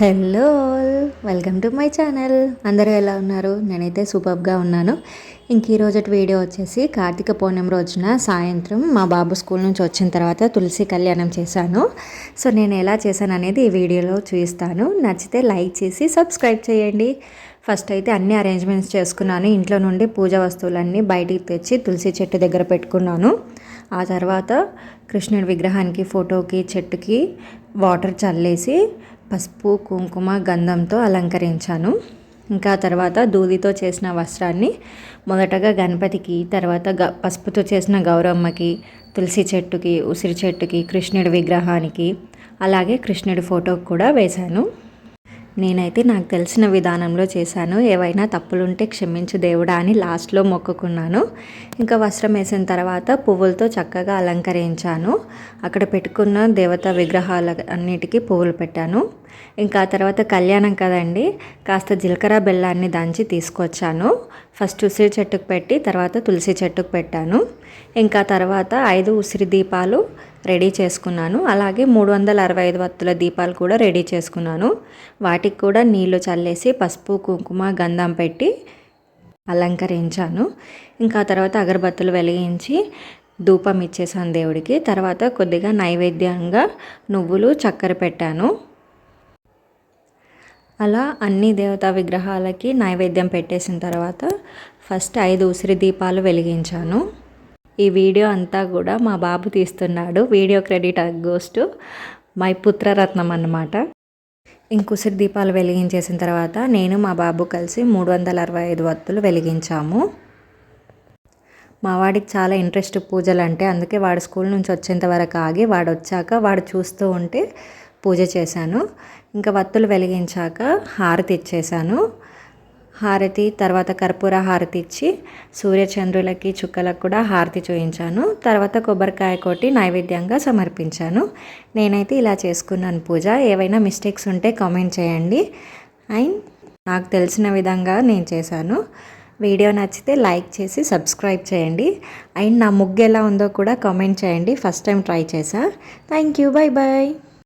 Hello welcome to my channel. అందరూ ఎలా ఉన్నారు? నేనైతే సూపర్గా ఉన్నాను. ఇంక ఈరోజు వీడియో వచ్చేసి కార్తీక పౌర్ణమి రోజున సాయంత్రం మా బాబు స్కూల్ నుంచి వచ్చిన తర్వాత తులసి కళ్యాణం చేశాను. సో నేను ఎలా చేశాను అనేది ఈ వీడియోలో చూపిస్తాను. నచ్చితే లైక్ చేసి సబ్స్క్రైబ్ చేయండి. ఫస్ట్ అయితే అన్ని అరేంజ్మెంట్స్ చేసుకున్నాను. ఇంట్లో నుండి పూజ వస్తువులన్నీ బయటికి తెచ్చి తులసి చెట్టు దగ్గర పెట్టుకున్నాను. ఆ తర్వాత కృష్ణుడి విగ్రహానికి ఫోటోకి చెట్టుకి వాటర్ చల్లేసి పసుపు కుంకుమ గంధంతో అలంకరించాను. ఇంకా తర్వాత దూదితో చేసిన వస్త్రాన్ని మొదటగా గణపతికి తర్వాత గ పసుపుతో చేసిన గౌరమ్మకి తులసి చెట్టుకి ఉసిరి చెట్టుకి కృష్ణుడి విగ్రహానికి అలాగే కృష్ణుడి ఫోటోకి కూడా వేశాను. నేనైతే నాకు తెలిసిన విధానంలో చేశాను. ఏవైనా తప్పులుంటే క్షమించు దేవుడా అని లాస్ట్లో మొక్కుకున్నాను. ఇంకా వస్త్రం వేసిన తర్వాత పువ్వులతో చక్కగా అలంకరించాను. అక్కడ పెట్టుకున్న దేవత విగ్రహాల అన్నిటికీ పువ్వులు పెట్టాను. ఇంకా తర్వాత కళ్యాణం కదండి. కాస్త జీలకర్ర బెల్లాన్ని దంచి తీసుకొచ్చాను. ఫస్ట్ ఉసిరి చెట్టుకు పెట్టి తర్వాత తులసి చెట్టుకు పెట్టాను. ఇంకా తర్వాత ఐదు ఉసిరి దీపాలు రెడీ చేసుకున్నాను. అలాగే మూడు వందల అరవై ఐదు వత్తుల దీపాలు కూడా రెడీ చేసుకున్నాను. వాటికి కూడా నీళ్ళు చల్లేసి పసుపు కుంకుమ గంధం పెట్టి అలంకరించాను. ఇంకా తర్వాత అగరబత్తులు వెలిగించి ధూపం ఇచ్చేసాను దేవుడికి. తర్వాత కొద్దిగా నైవేద్యంగా నువ్వులు చక్కెర పెట్టాను. అలా అన్ని దేవతా విగ్రహాలకి నైవేద్యం పెట్టేసిన తర్వాత ఫస్ట్ ఐదు ఉసిరి దీపాలు వెలిగించాను. ఈ వీడియో అంతా కూడా మా బాబు తీస్తున్నాడు. Video credit goes to my పుత్రరత్నం అన్నమాట. ఇంకుసిరి దీపాలు వెలిగించేసిన తర్వాత నేను మా బాబు కలిసి మూడు వందల అరవై ఐదు వత్తులు వెలిగించాము. మా వాడికి చాలా ఇంట్రెస్ట్ పూజలు అంటే అందుకే వాడు స్కూల్ నుంచి వచ్చేంత వరకు ఆగి వాడు వచ్చాక వాడు చూస్తూ ఉంటే పూజ చేశాను. ఇంకా వత్తులు వెలిగించాక హారతి ఇచ్చేసాను హారతి తర్వాత కర్పూర హారతి ఇచ్చి సూర్యచంద్రులకి చుక్కలకు కూడా హారతి చూయించాను. తర్వాత కొబ్బరికాయ కొట్టి నైవేద్యంగా సమర్పించాను. నేనైతే ఇలా చేసుకున్నాను పూజ. ఏవైనా మిస్టేక్స్ ఉంటే కామెంట్ చేయండి. అండ్ నాకు తెలిసిన విధంగా నేను చేశాను. వీడియో నచ్చితే లైక్ చేసి సబ్స్క్రైబ్ చేయండి. అండ్ నా ముగ్గు ఎలా ఉందో కూడా కామెంట్ చేయండి. ఫస్ట్ టైం ట్రై చేశా. Thank you. Bye bye